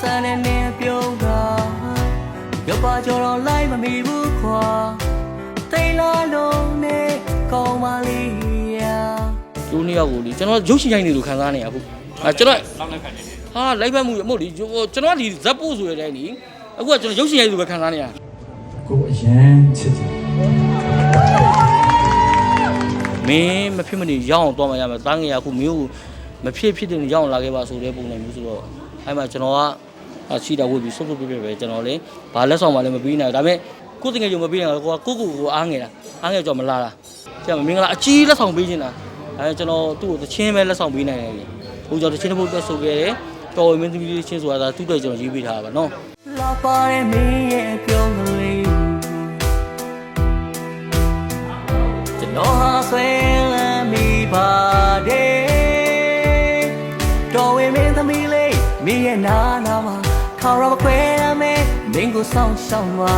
ဆန်နဲ့နေပြုံးတာရပါကြော်တော့လိုက်မမီဘူးခွာတိတ်လာလုံးနဲ့ကောင်းပါလိယာလူနှစ်ယောက်ကိုလေကျွန်တော်ရုပ်ရှင်ရိုက်နေလို့ခံစားနေရအခုအဲကျွန်တော်ဟာလိုက်ဖက်မှုရမဟုတ်လေကျွန်တော်ဒီဇက်ပို့ဆိုရတဲ့အတိုင်းဒီအခုကကျွန်တော်ရုပ်ရှင်ရိုက်လို့ပဲခံစားနေရကိုအရန်ချစ်တယ်မင်းမဖြစ်မနေရောက်အောင်သွားမှရမယ်တားငယ်ရအခုမင်းကိုမဖြစ်ဖြစ်တဲ့ရောက်အောင်လာခဲ့ပါဆိုတဲ့ပုံစံမျိုးဆိုတော့အဲ့မှာကျွန်တော်က ရှိတာဝတ်ပြီးစုပ်စုပ်ပြပြပဲကျွန်တော်လေဘာလက်ဆောင်မှလည်းမပြီးနိုင်ဘူးဒါပေမဲ့ကိုယ်တကယ်ကြုံမပြီးနိုင်ဘူးကိုကကိုကိုကိုအားငယ်တာအားငယ်ကြောင့်မလာတာကျန်မင်္ဂလာအကြီးလက်ဆောင်ပေးနေတာဒါပေမဲ့ကျွန်တော်သူ့ကိုတချင်းပဲလက်ဆောင်ပေးနိုင်တယ်လေဟိုကြောင့်တချင်းတစ်ပုတ်တက်ဆိုခဲ့တယ်တော်ဝင်မင်းသမီးလေးချင်းဆိုတာသူ့အတွက်ကျွန်တော်ရေးပေးထားတာပါနော်လာပါရဲ့မင်းရဲ့ ခေါ်ရမခွဲရမယ်မင်းကိုဆောင်ရှောင်းပါ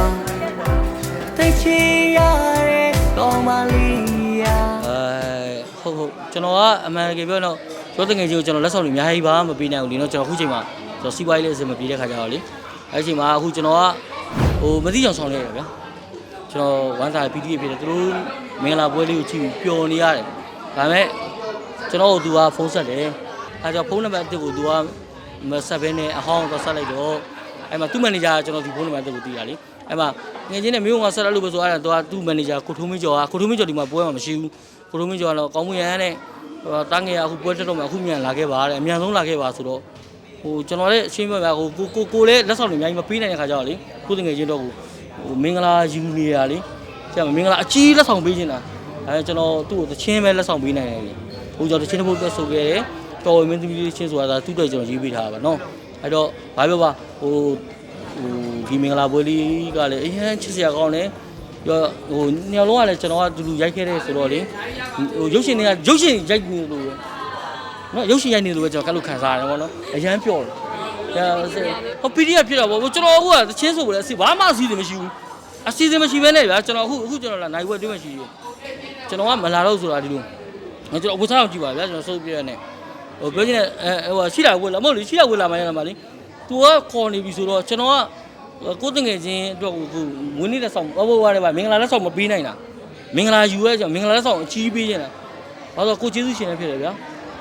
သိချင်ရတဲ့ကောင်းပါလိယာအဲဟုတ်ဟုတ်ကျွန်တော်ကအမှန်တကယ်ပြောတော့ကျောတငယ်ချင်းကိုကျွန်တော်လက်ဆောင်တွေအများကြီးပါမပေးနိုင်ဘူးလीနော်ကျွန်တော်အခုချိန်မှာကျွန်တော်စီးပွားရေးလေးအစမပြေတဲ့ခါကျတော့လေအဲဒီချိန်မှာအခုကျွန်တော်ကဟိုမသိအောင်ဆောင်နေရတယ်ဗျာကျွန်တော်ဝမ်းစာ PDA ဖြစ်တယ်သူတို့မင်္ဂလာပွဲလေးကိုကြည့်ပြီးပျော်နေရတယ်ဒါပေမဲ့ကျွန်တော်တို့သူကဖုန်းဆက်တယ်အဲကြောင့်ဖုန်းနံပါတ်အတစ်ကိုသူက မဆက်ဘဲနဲ့အဟောင်းတော့ဆက်လိုက်တော့အဲ့မှာသူ့မန်နေဂျာကကျွန်တော်ဒီဖုန်းနံပါတ်အတစ်ကိုတီးတာလေအဲ့မှာငယ်ချင်းနဲ့မျိုးကဆက်လိုက်လို့ပဲဆိုအဲ့ဒါသူကသူ့မန်နေဂျာကိုထုံးမင်းကျော်ကကိုထုံးမင်းကျော်ဒီမှာပွဲမှာမရှိဘူးကိုထုံးမင်းကျော်ကတော့ကောင်းမွန်ရန်နဲ့ဟိုတားငယ်ကအခုပွဲတက်တော့မှအခုမြန်လာခဲ့ပါတဲ့အမြန်ဆုံးလာခဲ့ပါဆိုတော့ဟိုကျွန်တော်လည်းအရှင်းပြပါဟိုကိုကိုကိုလည်းလက်ဆောင်တွေအများကြီးမပေးနိုင်တဲ့ခါကျတော့လေကိုတငယ်ချင်းတော့ကိုဟိုမင်္ဂလာယူနေရလေကျန်မင်္ဂလာအကြီးလက်ဆောင်ပေးနေတာအဲကျွန်တော်သူ့ကိုတချင်းပဲလက်ဆောင်ပေးနိုင်တယ်လေဟိုကြောင့်တချင်းတစ်ပုတ်တက်ဆိုခဲ့တယ် တော်ဝင်မင်းသမီးလေးချင်းဆိုတာသူ့အတွက်ကျွန်တော်ရေးပေးထားတာပါနော်အဲ့တော့ဘာပြောပါဟိုဟိုဒီမင်္ဂလာပွဲလေးကလည်းအရင်ချစ်စရာကောင်းတယ်ရောဟိုညောင်လုံးကလည်းကျွန်တော်ကတူတူရိုက်ခဲ့တဲ့ဆိုတော့လေဟိုရုပ်ရှင်တွေကရုပ်ရှင်ရိုက်နေလို့ပဲနော်ရုပ်ရှင်ရိုက်နေလို့ပဲကျွန်တော်ကတ်လို့ခံစားရတယ်ဗောနော်အရန်ပျော်တယ်ဒါဟို PDF ဖြစ်တာဗောကျွန်တော်အခုကတချင်းဆိုလို့အစီဘာမှအစီအစဉ်မရှိဘူးအစီအစဉ်မရှိဘဲနဲ့ဗျာကျွန်တော်အခုအခုကျွန်တော်လာနိုင်ဝက်တွင်းမရှိဘူးကျွန်တော်ကမလာတော့ဆိုတာဒီလိုကျွန်တော်ဝတ်စားအောင်ကြည့်ပါဗျာကျွန်တော်စိုးပြရနဲ့ ဟိုပြောချင်တဲ့အဲဟိုရှိတာဝက်လာမဟုတ်လေရှိတာဝက်လာမှရတာပါလေ तू ကခေါ်နေပြီဆိုတော့ကျွန်တော်ကကိုယ်တငယ်ချင်းအတွက်ကိုကိုမွေးနေ့လက်ဆောင်ဘောဘောဝါတယ်ဗျာမင်္ဂလာလက်ဆောင်မပေးနိုင်တာမင်္ဂလာယူရဲကျွန်တော်မင်္ဂလာလက်ဆောင်အကြီးပေးနေတာဘာလို့ကိုကျေးဇူးရှင်လည်းဖြစ်တယ်ဗျာ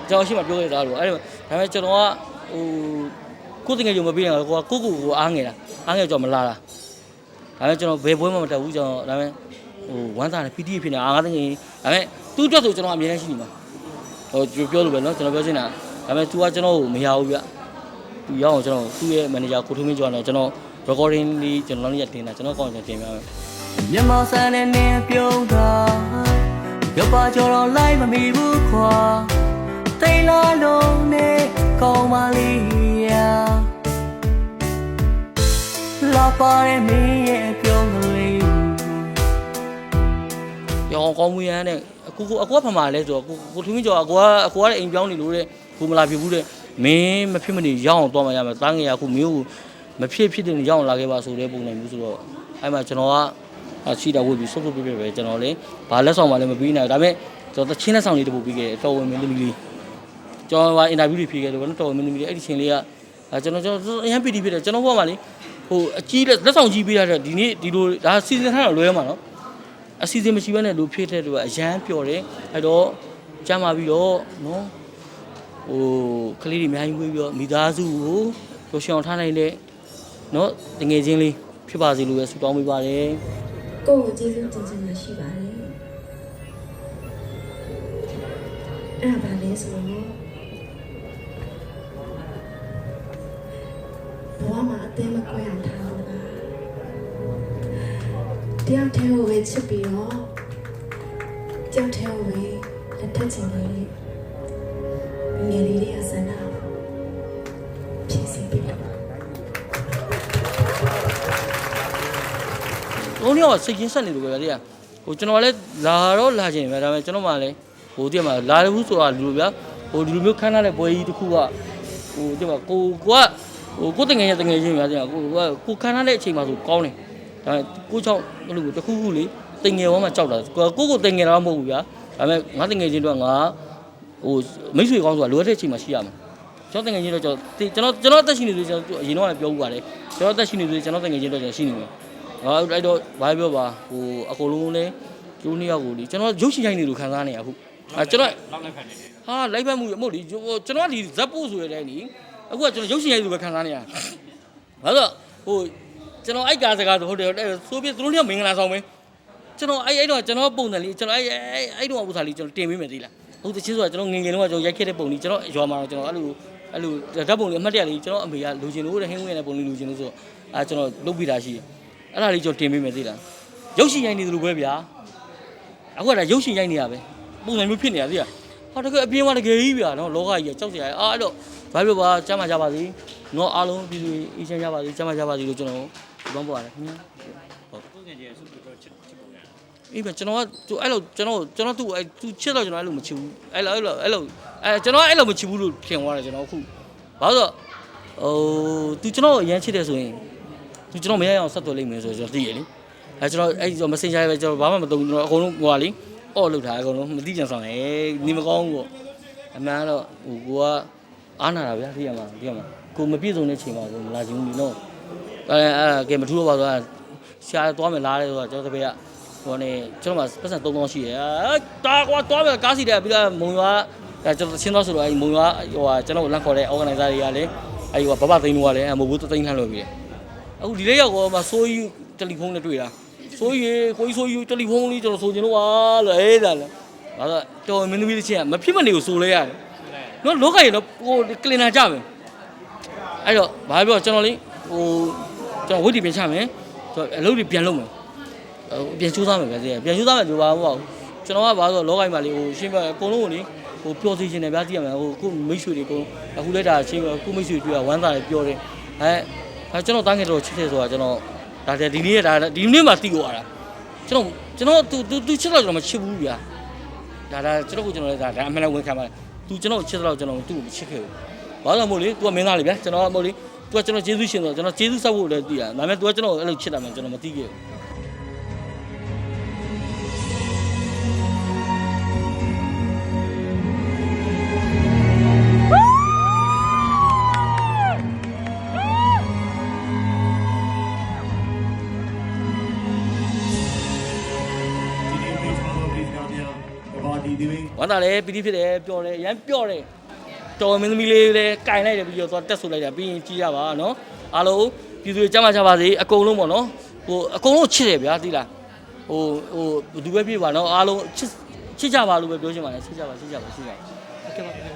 ကျွန်တော်ရှိမှပြောခဲ့တာလို့အဲ့ဒါဒါပေမဲ့ကျွန်တော်ကဟိုကိုယ်တငယ်ချင်းမပေးနိုင်တော့ကိုကကိုကိုကိုအားငယ်တာအားငယ်ကြောင့်မလာတာဒါပေမဲ့ကျွန်တော်ဘယ်ပွဲမှမတက်ဘူးကျွန်တော်ဒါပေမဲ့ဟိုဝမ်းသာတယ် PTA ဖြစ်နေတာအားငါတငယ်ဒါပေမဲ့သူ့အတွက်ဆိုကျွန်တော်အမြဲတမ်းရှိနေမှာ ဟိုပြောလို့ပဲเนาะကျွန်တော်ပြောချင်တာဒါပေမဲ့ तू ကကျွန်တော်ကိုမရဘူးဗျ သူရောက်အောင်ကျွန်တော်သူ့ရဲ့ manager ကိုထုံးမင်းကျော်နဲ့ကျွန်တော် recording လေးကျွန်တော်လည်းတင်တာကျွန်တော်ကောင်းကျွန်တော်တင်ပြမယ် မြန်မာဆန်နဲ့နေပြုံးတာရပါကြော်တော့လိုက်မမီဘူးခွာတိတ်လာလုံးနဲ့ကောင်းပါလိယာလာပါရဲ့မင်းရဲ့ပြုံးကလေး ရောင်းကောင်းမွေးရမ်းတဲ့ အခုကိုအကူကဖမှာလဲဆိုတော့ကိုကိုထုံးမင်းကျော်အကူကအကူကလည်းအိမ်ပြောင်းနေလို့တဲ့ကိုမလာပြဘူးတဲ့မင်းမဖြစ်မနေရောက်အောင်သွားမှရမယ်တားငယ်ကအခုမင်းကိုမဖြစ်ဖြစ်တဲ့ရောက်အောင်လာခဲ့ပါဆိုတဲ့ပုံစံမျိုးဆိုတော့အဲ့မှာကျွန်တော်ကအရှိတာဝတ်ပြီးစုပ်စုပ်ပြပြပဲကျွန်တော်လည်းဘာလက်ဆောင်မှလည်းမပြီးနိုင်ဘူးဒါပေမဲ့ကျွန်တော်တချင်းလက်ဆောင်လေးတစ်ပုတ်ပြီးခဲ့တယ်တော်ဝင်မင်းသမီးလေးကျွန်တော်ကအင်တာဗျူးတွေဖြေခဲ့တယ်ဗောနော်တော်ဝင်မင်းသမီးလေးအဲ့ဒီချင်းလေးကအဲကျွန်တော်ကျွန်တော်အရင်ပီတီဖြစ်တယ်ကျွန်တော်ဘုရားမှာလေဟိုအကြီးလက်ဆောင်ကြီးပေးရတဲ့ဒီနေ့ဒီလိုဒါစီစဉ်ထားတော့လွဲမှာနော် အစီအစဉ်မရှိဘဲနဲ့လူဖြစ်တဲ့သူကအရန်ပျော်တယ်အဲ့တော့ကြမ်းပါပြီးတော့နော်ဟိုကလေးတွေအများကြီးမွေးပြီးတော့မိသားစုကိုပျော်ရွှင်အောင်ထားနိုင်တဲ့နော်တငယ်ချင်းလေးဖြစ်ပါစေလို့ပဲဆုတောင်းပေးပါတယ်ကိုယ့်ကိုကျေးဇူးတင်ချင်တာရှိပါတယ်အဲ့ဒါပါလဲဆိုတော့ဘဝမှာအသေးမကွဲအောင်ထားလို့ပါတ ယောက်တည်းကိုပဲချစ်ပြီးတော့တယောက်တည်းကိုပဲလက်ထပ်ချင်တယ်ငယ်လေးလေးအစနာဖြည့်စင်ပြီးတော့။ဘုန်းကြီးကစိတ်ချင်းဆက်နေလို့ပဲဗျာတဲ့။ဟိုကျွန်တော်လည်းလာတော့လာခြင်းပဲဒါပေမဲ့ကျွန်တော်မှလည်းဟိုတည်းမှာလာတယ်ဘူးဆိုတာလူလိုဗျာ။ဟိုဒီလိုမျိုးခန်းထားတဲ့ပွဲကြီးတစ်ခုကဟိုတည်းမှာကိုကဟိုကိုတငယ်ရတငယ်ချင်းဗျာတဲ့ကိုကကိုခန်းထားတဲ့အချိန်မှာဆိုကောင်းတယ်။ ဒါပေမဲ့ကိုချောင်းအဲ့လိုတစ်ခုခုလေးတင်ငယ်ဝမ်းမှာကြောက်တာကိုကိုကိုတင်ငယ်တာမဟုတ်ဘူးဗျာ။ဒါပေမဲ့ငါတင်ငယ်ချင်းတို့ကငါဟိုမိတ်ဆွေကောင်းဆိုတာလိုအပ်တဲ့အချိန်မှာရှိရမှာ။ကျွန်တော်တငယ်ချင်းတော့ကျွန်တော်ကျွန်တော်ကျွန်တော်အသက်ရှင်နေလို့ကျွန်တော်အရင်တော့လည်းပြောဦးပါတယ်ကျွန်တော်အသက်ရှင်နေလို့ကျွန်တော်တငယ်ချင်းတော့ကျွန်တော်ရှိနေမယ်ဟောအဲ့တော့ဘာပြောပါဟိုအကုန်လုံးလည်းကျိုးနှစ်ယောက်ကိုဒီကျွန်တော်ရုပ်ရှင်ရိုက်နေလို့ခံစားနေရအခုအဲကျွန်တော်ဟာလိုက်ဖက်မှုမဟုတ်လေကျွန်တော်ဒီဇက်ပို့ဆိုရတဲ့အတိုင်းဒီအခုကကျွန်တော်ရုပ်ရှင်ရိုက်လို့ပဲခံစားနေရဘာလို့ဟို ကျွန်တော်အိုက်ကားစကားဆိုဟုတ်တယ်ဆိုပြသူတို့လည်းမင်္ဂလာဆောင်ပဲကျွန်တော်အဲ့အဲ့တော့ကျွန်တော်ပုံစံလေးကျွန်တော်အဲ့အဲ့အဲ့တော့ဥစ္စာလေးကျွန်တော်တင်ပေးမယ်သေးလားဟုတ်တယ်ချင်းဆိုတာကျွန်တော်ငငယ်လုံးကကျွန်တော်ရိုက်ခဲ့တဲ့ပုံလေးကျွန်တော်ရွာမှာတော့ကျွန်တော်အဲ့လိုအဲ့လိုဓာတ်ပုံလေးအမှတ်တရလေးကျွန်တော်အမေကလူချင်းလို့တဲ့ဟင်းဝင်တဲ့ပုံလေးလူချင်းလို့ဆိုအဲကျွန်တော်လုပ်ပြီးတာရှိတယ်အဲ့ဒါလေးကျွန်တော်တင်ပေးမယ်သေးလားရုပ်ရှင်ရိုက်နေသလိုပဲဗျာအခုကရုပ်ရှင်ရိုက်နေရပဲပုံစံမျိုးဖြစ်နေတာသိလားဟာတကယ်အပြင်းကတကယ်ကြီးဗျာနော်လောကကြီးကကြောက်စရာအာအဲ့တော့ဘာပြောပါကျမ်းမာကြပါစေနော်အားလုံးပြည်သူအေးချမ်းကြပါစေကျမ်းမာကြပါစေလို့ကျွန်တော် ဒီဘန်းပေါ်ရတယ်ခင်ဗျာအေးပဲကျွန်တော်ကသူအဲ့လိုကျွန်တော်ကျွန်တော်သူ့အဲ့သူချစ်တော့ကျွန်တော်အဲ့လိုမချစ်ဘူးအဲ့လိုအဲ့လိုအဲ့လိုအဲကျွန်တော်အဲ့လိုမချစ်ဘူးလို့ထင်သွားတယ်ကျွန်တော်အခုဘာလို့ဟိုသူကျွန်တော်အရန်ချစ်တယ်ဆိုရင်သူကျွန်တော်မရအောင်ဆက်သွယ်လိမ့်မယ်ဆိုတော့ကျွန်တော်သိရလေအဲကျွန်တော်အဲ့ဒီ messenger ပဲကျွန်တော်ဘာမှမသုံးကျွန်တော်အကုန်လုံးဟိုပါလေအော့လောက်ထားအကုန်လုံးမသိကြံဆောင်တယ်နေမကောင်းဘူးပေါ့အမှန်တော့ဟိုကိုကအားနာတာဗျာသိရမှာသိရမှာကိုမပြည့်စုံတဲ့ချိန်မှာဆိုမလာချင်ဘူးဒီတော့ အဲအဲကဲမထူးတော့ပါတော့ရှားသွားမယ်လားလေဆိုတော့ကျွန်တော်တပည့်ကဟိုနေကျွန်တော်မှာပတ်စံ3000ရှိရယ်အဲတာကွာသွားမယ်ကားစီတယ်ပြီးတော့မုံရွာအဲကျွန်တော်ရှင်းသွားဆိုတော့အဲမုံရွာဟိုဟာကျွန်တော်လမ်းခေါ်တဲ့ organizer တွေကလည်းအဲဟိုဘဘသိန်းတို့ကလည်းမဟုတ်ဘူးသိန်းလှမ်းလို့ပြီးတယ်အခုဒီလေးရောက်တော့မှဆိုးယူတယ်လီဖုန်းနဲ့တွေ့တာဆိုးယူကိုကြီးဆိုးယူတယ်လီဖုန်းလေးကျွန်တော်ဆိုချင်လို့ပါလို့အေးဒါလည်းဒါတော့တော်မင်းသမီးတစ်ချင်းကမဖြစ်မနေကိုဆိုလဲရတယ်နော်လောကကြီးတော့ဟိုကလင်နာကြမယ်အဲ့တော့ဘာပြောကျွန်တော်လေးဟို ကျွန်တော်ဝိတ်တီပြန်ချမယ်ဆိုတော့အလုပ်တွေပြန်လုပ်မယ်ဟိုပြန်ချူးသားမယ်ပဲသိရပြန်ချူးသားမယ်လို့ပါမဟုတ်ဘူးကျွန်တော်ကဘာလို့လောကိုင်းမှာလေဟိုရှင်းပြအကုန်လုံးကိုလေဟိုပျော်စီခြင်းတယ်ဗျာသိရမယ်ဟိုကိုမိတ်ဆွေတွေအကုန်အခုလက်တာရှင်းပြကိုမိတ်ဆွေတွေ့ဝမ်းသာတယ်ပြောတယ်အဲအဲကျွန်တော်တန်းငယ်တော့ချစ်တယ်ဆိုတာကျွန်တော်ဒါတည်းဒီနေ့ဒါဒီနေ့မှသိကြရတာကျွန်တော်ကျွန်တော်သူသူသူချစ်တော့ကျွန်တော်မချစ်ဘူးဗျာဒါဒါကျွန်တော်ကကျွန်တော်လည်းဒါဒါအမှန်လည်းဝန်ခံပါတယ်သူကျွန်တော်ချစ်တော့ကျွန်တော်သူ့ကိုမချစ်ခဲ့ဘူးဘာလို့မို့လေ तू ကမင်းသားလေဗျာကျွန်တော်ကမို့လေ तू ကကျွန်တော်ကျေးဇူးရှင်ဆိုကျွန်တော်ကျေးဇူးဆောက်ဖို့လည်းသိတာဒါပေမဲ့ तू ကကျွန်တော်အဲ့လိုချစ်တာမှကျွန်တော်မသိခဲ့ဘူးဒီနေ့ပေးချောင်းပေးစကားများကဘာဒီဒီဝင်းဝမ်းသာတယ်ပီတိဖြစ်တယ်ပျော်တယ်ရမ်းပျော်တယ် တော်မင်းသမီးလေးလည်းကင်လိုက်တယ်ပြီးတော့သွားတက်ဆူလိုက်တာပြီးရင်ကြည့်ရပါနော်အားလုံးပြည်သူတွေကြမ်းမှချပါစေအကုန်လုံးပေါ့နော်ဟိုအကုန်လုံးချစ်တယ်ဗျာသိလားဟိုဟိုဘယ်သူပဲဖြစ်ပါနော်အားလုံးချစ်ချစ်ကြပါလို့ပဲပြောချင်ပါတယ်ချစ်ကြပါချစ်ကြပါချစ်ကြပါဟုတ်ကဲ့ပါ